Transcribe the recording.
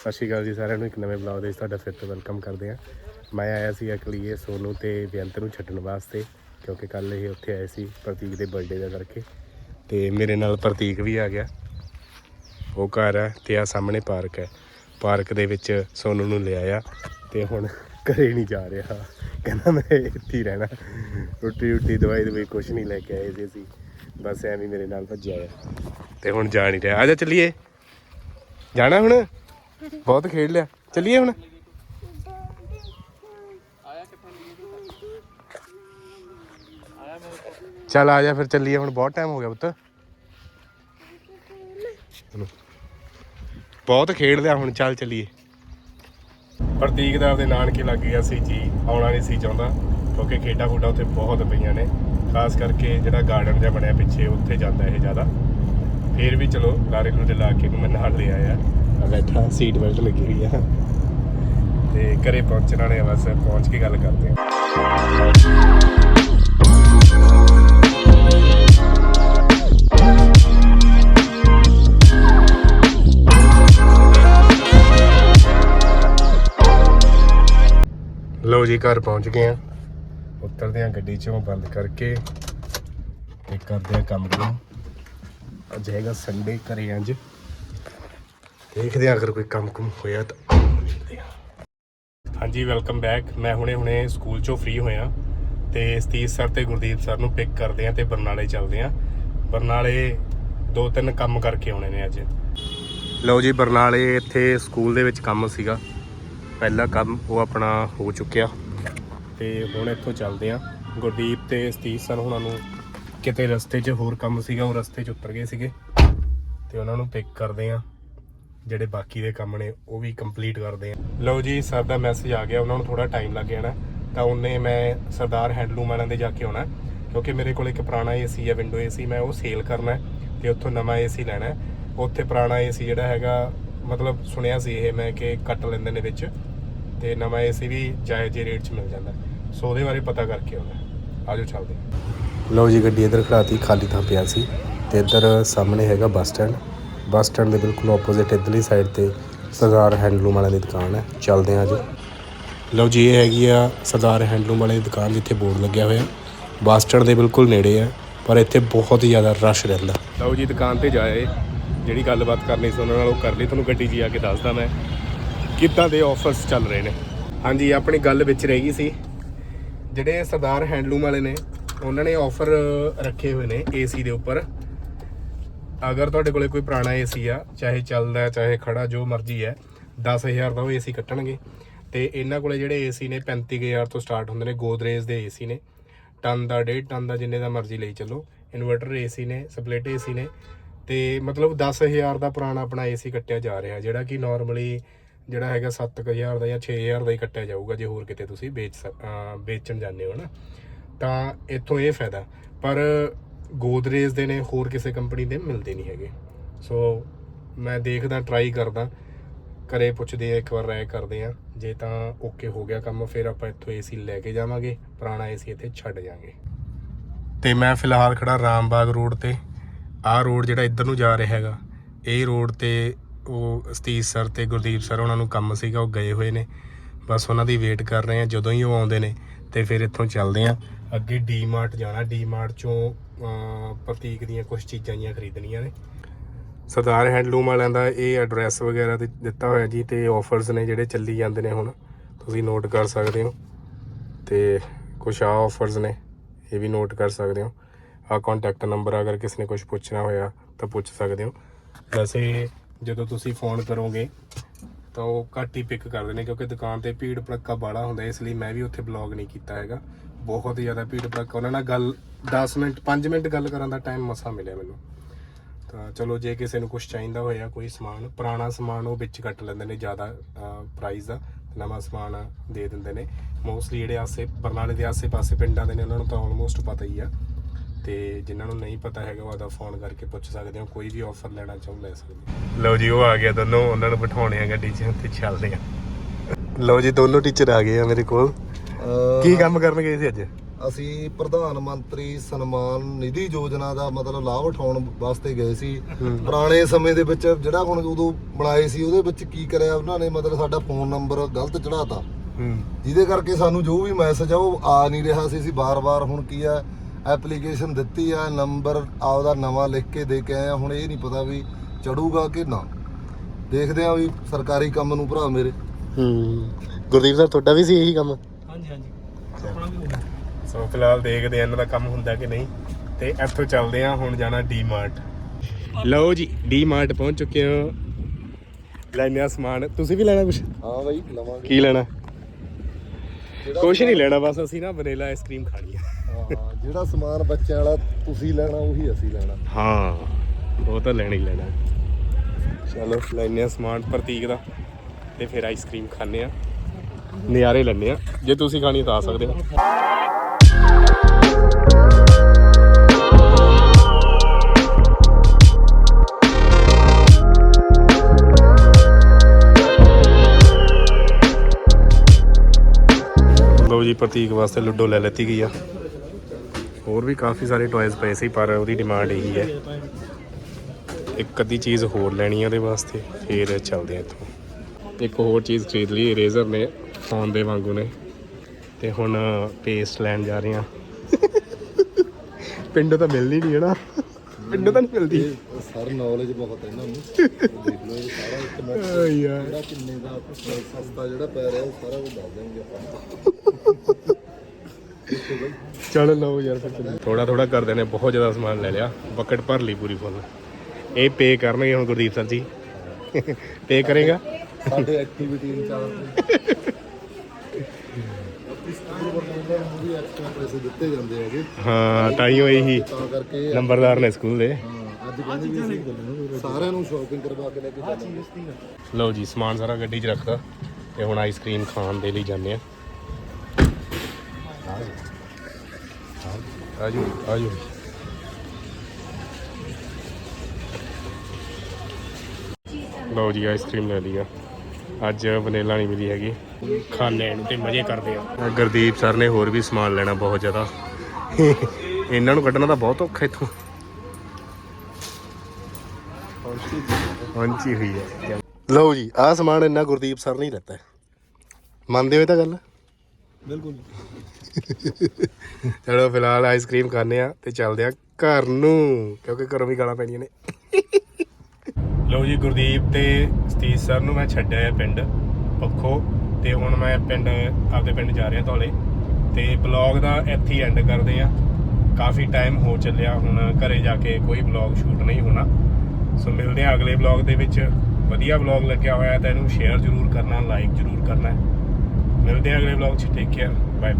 ਸਤਿ ਸ਼੍ਰੀ ਅਕਾਲ ਜੀ ਸਾਰਿਆਂ ਨੂੰ, ਇੱਕ ਨਵੇਂ ਬਲੌਗ ਦੇ ਵਿੱਚ ਤੁਹਾਡਾ ਫਿਰ ਤੋਂ ਵੈਲਕਮ ਕਰਦੇ ਹਾਂ। ਮੈਂ ਆਇਆ ਸੀ ਅਕਲੀਏ ਸੋਨੂ ਤੇ ਬੇਅੰਤ ਨੂੰ ਛੱਡਣ ਵਾਸਤੇ, ਕਿਉਂਕਿ ਕੱਲ ਇਹ ਉੱਥੇ ਆਏ ਸੀ ਪ੍ਰਤੀਕ ਦੇ ਬਰਥਡੇ ਦਾ ਕਰਕੇ। ਤੇ ਮੇਰੇ ਨਾਲ ਪ੍ਰਤੀਕ ਵੀ ਆ ਗਿਆ। ਉਹ ਘਰ ਹੈ ਤੇ ਆ ਸਾਹਮਣੇ ਪਾਰਕ ਹੈ। ਪਾਰਕ ਦੇ ਵਿੱਚ ਸੋਨੂ ਨੂੰ ਲੈ ਆਇਆ ਤੇ ਹੁਣ ਘਰੇ ਨਹੀਂ ਜਾ ਰਿਹਾ। ਕਹਿੰਦਾ ਮੈਂ ਇੱਥੇ ਹੀ ਰਹਿਣਾ। ਰੋਟੀ ਰੋਟੀ, ਦਵਾਈ ਦਵਾਈ ਕੁਛ ਨਹੀਂ ਲੈ ਕੇ ਆਏ ਸੀ ਅਸੀਂ। ਬਸ ਐਵੇਂ ਹੀ ਮੇਰੇ ਨਾਲ ਭੱਜਿਆ ਆ ਤੇ ਹੁਣ ਜਾ ਨਹੀਂ ਰਿਹਾ। ਆ ਜਾ ਚੱਲੀਏ। ਜਾਣਾ ਹੁਣ? ਬਹੁਤ ਖੇਡ ਲਿਆ। ਚੱਲੀਏ ਹੁਣ? ਚੱਲ ਆ ਜਾ ਫਿਰ ਚੱਲੀਏ, ਹੁਣ ਬਹੁਤ ਟਾਈਮ ਹੋ ਗਿਆ ਪੁੱਤ। ਬਹੁਤ ਖੇਡ ਲਿਆ ਹੁਣ, ਚੱਲ ਚੱਲੀਏ। ਪ੍ਰਤੀਕ ਦਾ ਆਪਦੇ ਨਾਨਕੇ ਲੱਗ ਗਿਆ ਸੀ ਜੀ, ਆਉਣਾ ਨਹੀਂ ਸੀ ਚਾਹੁੰਦਾ, ਕਿਉਂਕਿ ਖੇਡਾਂ ਖੂਡਾਂ ਉੱਥੇ ਬਹੁਤ ਪਈਆਂ ਨੇ। ਖਾਸ ਕਰਕੇ ਜਿਹੜਾ ਗਾਰਡਨ ਜਿਹਾ ਬਣਿਆ ਪਿੱਛੇ, ਉੱਥੇ ਜਾਂਦਾ ਇਹ ਜ਼ਿਆਦਾ। ਫੇਰ ਵੀ ਚਲੋ, ਲਾਰੇ ਲੂਰੇ ਲਾ ਕੇ ਇਹਨੂੰ ਮੈਂ ਨਾਲ ਲੈ ਆਇਆ। ਆ ਬੈਠਾ ਸੀਟ ਬੈਲਟ ਲੱਗੀ ਹੋਈ ਆ। ਤੇ ਘਰੇ ਪਹੁੰਚਣ ਵਾਲੇ ਆ, ਬਸ ਪਹੁੰਚ ਕੇ ਗੱਲ ਕਰਦੇ ਆ। ਲਓ ਜੀ, ਘਰ ਪਹੁੰਚ ਗਏ ਆ। ਉਤਰਦੇ ਆ ਗੱਡੀ ਚੋਂ, ਬੰਦ ਕਰਕੇ ਤੇ ਕਰਦੇ ਆ ਕੰਮ ਨੂੰ ਅੱਜ ਹੈਗਾ ਸੰਡੇ ਘਰੇ ਅੱਜ। ਦੇਖਦੇ ਆ ਅਗਰ ਕੋਈ ਕੰਮ ਕੁਮ ਹੋਇਆ ਤਾਂ। ਹਾਂਜੀ ਵੈਲਕਮ ਬੈਕ ਮੈਂ ਹੁਣੇ ਹੁਣੇ ਸਕੂਲ ਚੋਂ ਫ੍ਰੀ ਹੋਇਆ ਤੇ ਸਤੀਸ਼ ਸਰ ਤੇ ਗੁਰਦੀਪ ਸਰ ਨੂੰ ਪਿਕ ਕਰਦੇ ਆ ਤੇ ਬਰਨਾਲੇ ਚੱਲਦੇ ਆ ਬਰਨਾਲੇ ਦੋ ਤਿੰਨ ਕੰਮ ਕਰਕੇ ਆਉਣੇ ਨੇ ਅੱਜ। ਲਓ ਜੀ, ਬਰਨਾਲੇ ਇੱਥੇ ਸਕੂਲ ਦੇ ਵਿੱਚ ਕੰਮ ਸੀਗਾ। ਪਹਿਲਾ ਕੰਮ ਉਹ ਆਪਣਾ ਹੋ ਚੁੱਕਿਆ। ਤੇ ਹੁਣ ਇੱਥੋਂ ਚੱਲਦੇ ਆ ਗੁਰਦੀਪ ਤੇ ਸਤੀਸ਼ ਸਰ ਉਹਨਾਂ ਨੂੰ ਕਿਤੇ ਰਸਤੇ 'ਚ ਹੋਰ ਕੰਮ ਸੀਗਾ, ਉਹ ਰਸਤੇ 'ਚ ਉਤਰ ਗਏ ਸੀਗੇ। ਤੇ ਉਹਨਾਂ ਨੂੰ ਪਿਕ ਕਰਦੇ ਆ ਜਿਹੜੇ ਬਾਕੀ ਦੇ ਕੰਮ ਨੇ, ਉਹ ਵੀ ਕੰਪਲੀਟ ਕਰਦੇ ਆ। ਲਓ ਜੀ ਸਰ ਦਾ ਮੈਸੇਜ ਆ ਗਿਆ, ਉਹਨਾਂ ਨੂੰ ਥੋੜਾ ਟਾਈਮ ਲੱਗ ਜਾਣਾ। ਤਾਂ ਉਹਨੇ ਮੈਂ ਸਰਦਾਰ ਹੈਂਡਲੂਮ ਵਾਲਿਆਂ ਦੇ ਜਾ ਕੇ ਆਉਣਾ, ਕਿਉਂਕਿ ਮੇਰੇ ਕੋਲ ਇੱਕ ਪੁਰਾਣਾ ਏਸੀ ਹੈ ਵਿੰਡੋ ਏਸੀ, ਮੈਂ ਉਹ ਸੇਲ ਕਰਨਾ ਹੈ ਤੇ ਉੱਥੋਂ ਨਵਾਂ ਏਸੀ ਲੈਣਾ ਉੱਥੇ ਪੁਰਾਣਾ ਏਸੀ ਜਿਹੜਾ ਹੈਗਾ, ਮਤਲਬ ਸੁਣਿਆ ਸੀ ਇਹ ਮੈਂ ਕਿ ਕੱਟ ਲੈਂਦੇ ਨੇ ਵਿੱਚ ਤੇ ਨਵਾਂ ਏਸੀ ਵੀ ਜਾਇਜ਼ ਰੇਟ 'ਚ ਮਿਲ ਜਾਂਦਾ। ਸੋ ਉਹਦੇ ਬਾਰੇ ਪਤਾ ਕਰਕੇ ਆਉਣਾ ਆਜੋ ਚੱਲਦੇ ਲਓ ਜੀ, ਗੱਡੀ ਇੱਧਰ ਖੜਾਤੀ ਖਾਲੀ ਥਾਂ ਪਿਆ ਸੀ ਤੇ ਇੱਧਰ ਸਾਹਮਣੇ ਹੈਗਾ ਬੱਸ ਸਟੈਂਡ। ਬੱਸ ਸਟੈਂਡ ਦੇ ਬਿਲਕੁਲ ਆਪੋਜ਼ਿਟ ਇੱਧਰਲੀ ਸਾਈਡ ਤੇ ਸਰਦਾਰ ਹੈਂਡਲੂਮ ਵਾਲਿਆਂ ਦੀ ਦੁਕਾਨ ਹੈ। ਚੱਲਦੇ ਹਾਂ ਅੱਜ। ਲਓ ਜੀ, ਇਹ ਹੈਗੀ ਆ ਸਰਦਾਰ ਹੈਂਡਲੂਮ ਵਾਲੇ ਦੀ ਦੁਕਾਨ ਜਿੱਥੇ ਬੋਰਡ ਲੱਗਿਆ ਹੋਇਆ। ਬੱਸ ਸਟੈਂਡ ਦੇ ਬਿਲਕੁਲ ਨੇੜੇ ਆ ਪਰ ਇੱਥੇ ਬਹੁਤ ਹੀ ਜ਼ਿਆਦਾ ਰਸ਼ ਰਹਿੰਦਾ। ਲਓ ਜੀ, ਦੁਕਾਨ ਤੇ ਜਾਏ ਜਿਹੜੀ ਗੱਲਬਾਤ ਕਰਨੀ ਸੀ ਉਹਨਾਂ ਨਾਲ, ਉਹ ਕਰ ਲਈ। ਤੁਹਾਨੂੰ ਗੱਡੀ 'ਚ ਹੀ ਆ ਕੇ ਦੱਸਦਾ ਮੈਂ ਕਿੱਦਾਂ ਦੇ ਆਫਰਸ ਚੱਲ ਰਹੇ ਨੇ। ਹਾਂਜੀ, ਆਪਣੀ ਗੱਲ ਵਿੱਚ ਰਹਿ ਗਈ ਸੀ। ਜਿਹੜੇ ਸਰਦਾਰ ਹੈਂਡਲੂਮ ਵਾਲੇ ਨੇ, ਉਹਨਾਂ ਨੇ ਆਫਰ ਰੱਖੇ ਹੋਏ ਨੇ ਏਸੀ ਦੇ ਉੱਪਰ। ਅਗਰ ਤੁਹਾਡੇ ਕੋਲੇ ਕੋਈ ਪੁਰਾਣਾ ਏਸੀ ਆ, ਚਾਹੇ ਚੱਲਦਾ, ਚਾਹੇ ਖੜਾ, ਜੋ ਮਰਜ਼ੀ ਹੈ 10000 ਦਾ ਉਹ ਏਸੀ ਕੱਟਣਗੇ। ਤੇ ਇਹਨਾਂ ਕੋਲੇ ਜਿਹੜੇ ਏਸੀ ਨੇ 35000 ਤੋਂ ਸਟਾਰਟ ਹੁੰਦੇ ਨੇ, ਗੋਦਰੇਜ ਦੇ ਏਸੀ ਨੇ। ਟਨ ਦਾ, ਡੇਢ ਟਨ ਦਾ, ਜਿੰਨੇ ਦਾ ਮਰਜ਼ੀ ਲਈ ਚੱਲੋ। ਇਨਵਰਟਰ ਏਸੀ ਨੇ, ਸਪਲਿਟ ਏਸੀ ਨੇ। ਤੇ ਮਤਲਬ 10000 ਦਾ ਪੁਰਾਣਾ ਆਪਣਾ ਏਸੀ ਕੱਟਿਆ ਜਾ ਰਿਹਾ, ਜਿਹੜਾ ਕਿ ਨਾਰਮਲੀ ਜਿਹੜਾ ਹੈਗਾ 7000 ਦਾ ਜਾਂ 6000 ਦਾ ਹੀ ਕੱਟਿਆ ਜਾਊਗਾ, ਜੇ ਹੋਰ ਕਿਤੇ ਤੁਸੀਂ ਵੇਚ ਸਕ- ਵੇਚਣ ਜਾਂਦੇ ਹੋ ਨਾ। ਤਾਂ ਇੱਥੋਂ ਇਹ ਫਾਇਦਾ। ਪਰ ਗੋਦਰੇਜ ਦੇ ਨੇ, ਹੋਰ ਕਿਸੇ ਕੰਪਨੀ ਦੇ ਮਿਲਦੇ ਨਹੀਂ ਹੈਗੇ। ਸੋ ਮੈਂ ਦੇਖਦਾ ਟਰਾਈ ਕਰਦਾ। ਘਰੇ ਪੁੱਛਦੇ ਆ, ਇੱਕ ਵਾਰ ਰਾਏ ਕਰਦੇ ਆ। ਜੇ ਤਾਂ ਓਕੇ ਹੋ ਗਿਆ ਕੰਮ, ਫਿਰ ਆਪਾਂ ਇੱਥੋਂ ਏਸੀ ਲੈ ਕੇ ਜਾਵਾਂਗੇ। ਪੁਰਾਣਾ ਏਸੀ ਇੱਥੇ ਛੱਡ ਜਾਾਂਗੇ। ਤੇ ਮੈਂ ਫਿਲਹਾਲ ਖੜਾ ਰਾਮਬਾਗ ਰੋਡ ਤੇ। ਆਹ ਰੋਡ ਜਿਹੜਾ ਇੱਧਰ ਨੂੰ ਜਾ ਰਿਹਾ ਹੈਗਾ, ਇਹ ਰੋਡ ਤੇ ਉਹ ਸਤੀਸ਼ ਸਰ ਤੇ ਗੁਰਦੀਪ ਸਰ ਉਹਨਾਂ ਨੂੰ ਕੰਮ ਸੀਗਾ, ਉਹ ਗਏ ਹੋਏ ਨੇ। ਬਸ ਉਹਨਾਂ ਦੀ ਵੇਟ ਕਰ ਰਹੇ ਆ, ਜਦੋਂ ਹੀ ਉਹ ਆਉਂਦੇ ਨੇ, ਤੇ ਫਿਰ ਇੱਥੋਂ ਚੱਲਦੇ ਆ। ਅੱਗੇ ਡੀਮਾਰਟ ਜਾਣਾ ਡੀਮਾਰਟ ਚੋਂ ਪ੍ਰਤੀਕ ਦੀਆਂ ਕੁਝ ਚੀਜ਼ਾਂ ਜੀਆਂ ਖਰੀਦਣੀਆਂ ਨੇ। ਸਰਦਾਰ ਹੈਂਡਲੂਮ ਵਾਲਿਆਂ ਦਾ ਇਹ ਐਡਰੈਸ ਵਗੈਰਾ ਤੇ ਦਿੱਤਾ ਹੋਇਆ ਜੀ ਤੇ ਆਫਰਸ ਨੇ ਜਿਹੜੇ ਚੱਲੀ ਜਾਂਦੇ ਨੇ ਹੁਣ, ਤੁਸੀਂ ਨੋਟ ਕਰ ਸਕਦੇ ਹੋ। ਤੇ ਕੁਝ ਆ ਆਫਰਸ ਨੇ, ਇਹ ਵੀ ਨੋਟ ਕਰ ਸਕਦੇ ਹੋ। ਆ ਕੰਟੈਕਟ ਨੰਬਰ ਅਗਰ ਕਿਸੇ ਨੇ ਕੁਝ ਪੁੱਛਣਾ ਹੋਇਆ ਤਾਂ ਪੁੱਛ ਸਕਦੇ ਹੋ। ਵੈਸੇ ਜਦੋਂ ਤੁਸੀਂ ਫੋਨ ਕਰੋਗੇ ਤਾਂ ਉਹ ਘੱਟ ਹੀ ਪਿਕ ਕਰਦੇ ਨੇ ਕਿਉਂਕਿ ਦੁਕਾਨ ਤੇ ਭੀੜ ਭੜੱਕਾ ਬਾੜਾ ਹੁੰਦਾ, ਇਸ ਲਈ ਮੈਂ ਵੀ ਉੱਥੇ ਬਲੌਗ ਨਹੀਂ ਕੀਤਾ ਹੈਗਾ। ਬਹੁਤ ਹੀ ਜ਼ਿਆਦਾ ਭੀੜ ਭੜੱਕਾ। ਉਹਨਾਂ ਨਾਲ ਗੱਲ 10 ਮਿੰਟ 5 ਮਿੰਟ ਗੱਲ ਕਰਨ ਦਾ ਟਾਈਮ ਮਸਾ ਮਿਲਿਆ ਮੈਨੂੰ। ਤਾਂ ਚਲੋ, ਜੇ ਕਿਸੇ ਨੂੰ ਕੁਝ ਚਾਹੀਦਾ ਹੋਇਆ ਕੋਈ ਸਮਾਨ, ਪੁਰਾਣਾ ਸਮਾਨ ਉਹ ਵਿੱਚ ਕੱਟ ਲੈਂਦੇ ਨੇ ਜ਼ਿਆਦਾ ਪ੍ਰਾਈਸ ਦਾ, ਨਵਾਂ ਸਮਾਨ ਦੇ ਦਿੰਦੇ ਨੇ। ਮੋਸਟਲੀ ਜਿਹੜੇ ਆਸੇ, ਬਰਨਾਲੇ ਦੇ ਆਸੇ-ਪਾਸੇ ਪਿੰਡਾਂ ਦੇ ਨੇ, ਉਹਨਾਂ ਨੂੰ ਤਾਂ ਆਲਮੋਸਟ ਪਤਾ ਹੀ ਆ। ਤੇ ਜਿਨ੍ਹਾਂ ਨੂੰ ਨਹੀਂ ਪਤਾ ਹੈਗਾ ਉਹ ਆਦਾ ਫੋਨ ਕਰਕੇ ਪੁੱਛ ਸਕਦੇ ਹੋ ਕੋਈ ਵੀ ਆਫਰ ਲੈਣਾ ਚਾਹੋ ਲੈ ਸਕਦੇ ਲਓ ਜੀ ਉਹ ਆ ਗਿਆ ਦੋਨੋਂ ਉਹਨਾਂ ਨੂੰ ਬਿਠਾਉਣੇ ਆ ਗੱਡੀ 'ਚ ਤੇ ਚੱਲਦੇ ਆ। ਲਓ ਜੀ ਦੋਨੋਂ ਟੀਚਰ ਆ ਗਏ ਆ ਮੇਰੇ ਕੋਲ। ਕੀ ਕੰਮ ਕਰਨ ਗਏ ਸੀ ਅੱਜ? ਅਸੀਂ ਪ੍ਰਧਾਨ ਮੰਤਰੀ ਸਨਮਾਨ ਨਿਧੀ ਯੋਜਨਾ ਦਾ ਮਤਲਬ ਲਾਭ ਉਠਾਉਣ ਵਾਸਤੇ ਗਏ ਸੀ। ਪੁਰਾਣੇ ਸਮੇਂ ਦੇ ਵਿੱਚ ਜਿਹੜਾ ਹੁਣ ਉਦੋਂ ਬਣਾਏ ਸੀ ਉਹਦੇ ਵਿੱਚ ਕੀ ਕਰਿਆ ਉਹਨਾਂ ਨੇ ਮਤਲਬ ਸਾਡਾ ਫੋਨ ਨੰਬਰ ਗਲਤ ਚੜਾਤਾ ਜਿਹਦੇ ਕਰਕੇ ਸਾਨੂੰ ਜੋ ਵੀ ਮੈਸੇਜ ਆ ਉਹ ਆ ਨਹੀਂ ਰਿਹਾ ਸੀ। ਅਸੀਂ ਬਾਰ-ਬਾਰ ਹੁਣ ਕੀ ਆ ਐਪਲੀਕੇਸ਼ਨ ਦਿੱਤੀ ਆ ਨੰਬਰ ਆਪਦਾ ਨਵਾਂ ਲਿਖ ਕੇ ਦੇ ਕੇ ਆਏ ਆ ਹੁਣ ਇਹ ਨਹੀਂ ਪਤਾ ਵੀ ਚੜੂਗਾ ਕਿ ਨਾ। ਦੇਖਦੇ ਆ ਵੀ ਸਰਕਾਰੀ ਕੰਮ ਨੂੰ ਭਰਾ ਮੇਰੇ। ਹੂੰ। ਗੁਰਦੀਪ ਸਰ ਤੁਹਾਡਾ ਵੀ ਸੀ ਇਹੀ ਕੰਮ? ਹਾਂਜੀ ਹਾਂਜੀ। ਆਪਣਾ ਵੀ ਹੋਣਾ ਸੋ ਫਿਲਹਾਲ ਦੇਖਦੇ ਆ ਇਹਨਾਂ ਦਾ ਕੰਮ ਹੁੰਦਾ ਕਿ ਨਹੀਂ। ਤੇ ਇੱਥੋਂ ਚੱਲਦੇ ਆ ਹੁਣ ਜਾਣਾ ਡੀਮਾਰਟ। ਲਓ ਜੀ ਡੀਮਾਰਟ ਪਹੁੰਚ ਚੁੱਕੇ ਹਾਂ ਲੈਣਿਆ ਸਮਾਨ। ਤੁਸੀਂ ਵੀ ਲੈਣਾ ਕੁਝ ਹਾਂ ਬਾਈ ਲਵਾਂਗੇ। ਕੀ ਲੈਣਾ? ਕੁਝ ਨਹੀਂ ਲੈਣਾ ਬਸ ਅਸੀਂ ਨਾ ਵਨੀਲਾ ਆਈਸਕ੍ਰੀਮ ਖਾਣੀ ਆ। ਹਾਂ, ਜਿਹੜਾ ਸਮਾਨ ਬੱਚਿਆਂ ਵਾਲਾ ਤੁਸੀਂ ਲੈਣਾ ਉਹੀ ਅਸੀਂ ਲੈਣਾ। ਹਾਂ ਉਹ ਤਾਂ ਲੈਣਾ ਹੀ ਲੈਣਾ। ਚਲੋ ਲੈਣੇ ਆ ਸਮਾਨ ਪ੍ਰਤੀਕ ਦਾ ਤੇ ਫਿਰ ਆਈਸਕ੍ਰੀਮ ਖਾਣੇ ਆ ਨਜ਼ਾਰੇ ਲੈਣੇ ਆ ਜੇ ਤੁਸੀਂ ਖਾਣੀ ਤਾਂ ਆ ਸਕਦੇ ਹੋ। ਜੀ ਪ੍ਰਤੀਕ ਵਾਸਤੇ ਲੁੱਡੋ ਲੈ ਲੈਤੀ ਗਈ ਆ। ਹੋਰ ਵੀ ਕਾਫੀ ਸਾਰੇ ਟੌਇਜ਼ ਪਏ ਸੀ ਪਰ ਉਹਦੀ ਡਿਮਾਂਡ ਇਹੀ ਹੈ। ਇੱਕ ਅੱਧੀ ਚੀਜ਼ ਹੋਰ ਲੈਣੀ ਆ ਉਹਦੇ ਵਾਸਤੇ ਫਿਰ ਚੱਲਦੇ ਆ ਇੱਥੋਂ। ਇੱਕ ਹੋਰ ਚੀਜ਼ ਖਰੀਦ ਲਈ ਇਰੇਜ਼ਰ ਨੇ ਫੋਨ ਦੇ ਵਾਂਗੂ ਨੇ। ਤੇ ਹੁਣ ਪੇਸਟ ਲੈਣ ਜਾ ਰਹੇ ਆ। ਪਿੰਡੋਂ ਤਾਂ ਮਿਲਣੀ ਨਹੀਂ ਹੈ ਨਾ ਪਿੰਡੋਂ ਤਾਂ ਨਹੀਂ ਮਿਲਦੀ। ਸਰ ਨੌਲੇਜ ਬਹੁਤ ਹੈ ਇਹਨਾਂ ਨੂੰ ਦੇਖ ਲਓ ਇਹ ਸਾਰਾ ਇੱਕ ਜਿਹੜਾ ਕਿੰਨੇ ਦਾ ਸਸਤਾ ਜਿਹੜਾ ਪੈ ਰਿਹਾ ਉਹ ਸਾਰਾ ਕੁਝ ਦੱਸ ਦੇਣਗੇ ਆਪਾਂ। ਚਲ ਲਓ ਯਾਰ ਫਿਰ ਥੋੜਾ ਥੋੜਾ ਕਰਦੇ ਨੇ ਬਹੁਤ ਜ਼ਿਆਦਾ ਸਮਾਨ ਲੈ ਲਿਆ। ਬਕਟ ਭਰ ਲਈ ਪੂਰੀ ਫੁੱਲ ਇਹ ਪੇ ਕਰਨਗੇ ਹੁਣ ਗੁਰਦੀਪ ਸਰ ਜੀ। ਪੇ ਕਰੇਗਾ? ਸਾਡੇ ਐਕਟੀਵਿਟੀ ਇੰਚਾਰਜ ਹਾਂ ਇਹੀ ਤਾਂ ਨੰਬਰਦਾਰ ਨੇ ਸਕੂਲ ਦੇ। ਸਾਰਿਆਂ ਨੂੰ ਸ਼ਾਪਿੰਗ ਕਰਵਾ ਕੇ ਲੈ ਕੇ ਚੱਲਾਂਗੇ ਲਓ ਜੀ ਸਮਾਨ ਸਾਰਾ ਗੱਡੀ 'ਚ ਰੱਖਤਾ ਤੇ ਹੁਣ ਆਈਸਕ੍ਰੀਮ ਖਾਣ ਦੇ ਲਈ ਜਾਂਦੇ ਆ। ਆਜੋ ਆਜੋ ਲਓ ਜੀ ਆਈਸਕ੍ਰੀਮ ਲੈ ਲਈ ਆ। ਅੱਜ ਵਨੀਲਾ ਨਹੀਂ ਮਿਲੀ ਹੈਗੀ। ਖਾਣੇ ਨੂੰ ਤੇ ਮਜ਼ੇ ਕਰਦੇ ਆ। ਗੁਰਦੀਪ ਸਰ ਨੇ ਹੋਰ ਵੀ ਸਮਾਨ ਲੈਣਾ ਬਹੁਤ ਜ਼ਿਆਦਾ। ਇਹਨਾਂ ਨੂੰ ਕੱਢਣਾ ਤਾਂ ਬਹੁਤ ਔਖਾ ਇੱਥੋਂ। ਹਾਂਜੀ ਹੋਈ ਹੈ ਲਓ ਜੀ, ਆਹ ਸਮਾਨ ਇੰਨਾ ਗੁਰਦੀਪ ਸਰ ਨਹੀਂ ਲੈਤਾ ਮੰਨਦੇ ਹੋ ਇਹ ਤਾਂ ਗੱਲ? ਬਿਲਕੁਲ। ਚਲੋ, ਫਿਲਹਾਲ ਆਈਸਕ੍ਰੀਮ ਖਾਣੇ ਆ ਤੇ ਚੱਲਦੇ ਆ ਘਰ ਨੂੰ, ਕਿਉਂਕਿ ਘਰੋਂ ਵੀ ਗਾਲਾਂ ਪੈਣੀਆਂ ਨੇ। ਲਓ ਜੀ, ਗੁਰਦੀਪ ਤੇ ਸਤੀਸ਼ ਸਰ ਨੂੰ ਮੈਂ ਛੱਡਿਆ ਹੈ ਪਿੰਡ, ਪੱਖੋ, ਤੇ ਹੁਣ ਮੈਂ ਪਿੰਡ, ਆਪਦੇ ਪਿੰਡ ਜਾ ਰਿਹਾ ਧੌਲੇ। ਤੇ ਬਲੌਗ ਦਾ ਇੱਥੇ ਹੀ ਐਂਡ ਕਰਦੇ ਆ ਕਾਫੀ ਟਾਈਮ ਹੋ ਚੱਲਿਆ, ਹੁਣ ਘਰੇ ਜਾ ਕੇ ਕੋਈ ਬਲੌਗ ਸ਼ੂਟ ਨਹੀਂ ਹੋਣਾ। ਸੋ ਮਿਲਦੇ ਆ ਅਗਲੇ ਬਲੌਗ ਦੇ ਵਿੱਚ। ਵਧੀਆ ਬਲੌਗ ਲੱਗਿਆ ਹੋਇਆ ਤਾਂ ਇਹਨੂੰ ਸ਼ੇਅਰ ਜ਼ਰੂਰ ਕਰਨਾ ਲਾਈਕ ਜ਼ਰੂਰ ਕਰਨਾ Another day I'm going to vlog you. Take care. Bye bye.